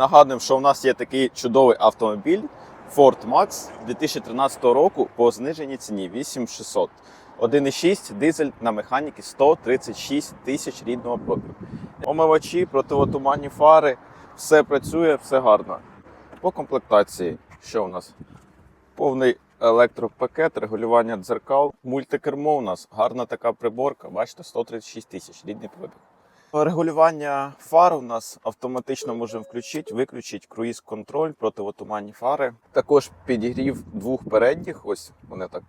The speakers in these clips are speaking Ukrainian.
Нагадуємо, що у нас є такий чудовий автомобіль Ford Max 2013 року по зниженій ціні 8600. 1,6 дизель на механіки 136 тисяч рідного пробігу. Омивачі, противотуманні фари, все працює, все гарно. По комплектації, що у нас? Повний електропакет, регулювання дзеркал, мультикермо у нас, гарна така приборка, бачите, 136 тисяч рідний пробіг. Регулювання фар у нас автоматично можемо включити, виключити круїз контроль, противотуманні фари. Також підігрів двох передніх. Ось вони так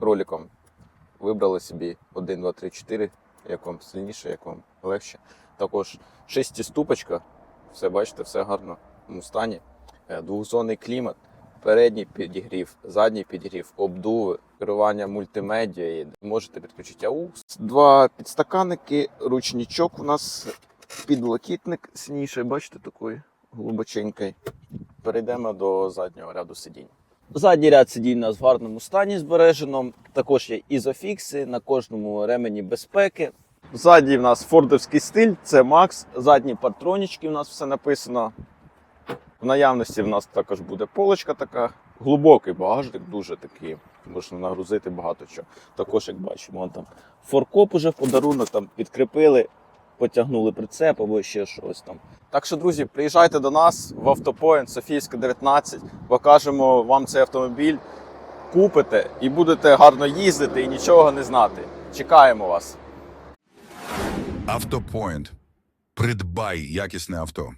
роликом вибрали собі 1, 2, 3, 4, як вам сильніше, як вам легше. Також шестиступочка, все бачите, все гарно в стані. Е, Двохзонний клімат, передній підігрів, задній підігрів, обдуви, керування мультимедіа. Можете підключити AUX. Два підстаканники, ручничок у нас підлокітник синіший, бачите, такий глибоченький. Перейдемо до заднього ряду сидінь. Задній ряд сидінь у нас в гарному стані збережено. Також є ізофікси на кожному ремені безпеки. Ззаді в нас фордовський стиль, це Макс. Задні партронічки у нас все написано. В наявності в нас також буде полочка така. Глибокий багажник, дуже такий. Можна нагрузити багато чого. Також, як бачимо, там форкоп уже в подарунок там підкріпили, потягнули прицеп або ще щось там. Так що, друзі, приїжджайте до нас в автопоінт Софійська 19, покажемо вам цей автомобіль, купите і будете гарно їздити і нічого не знати. Чекаємо вас. Автопоінт. Придбай якісне авто.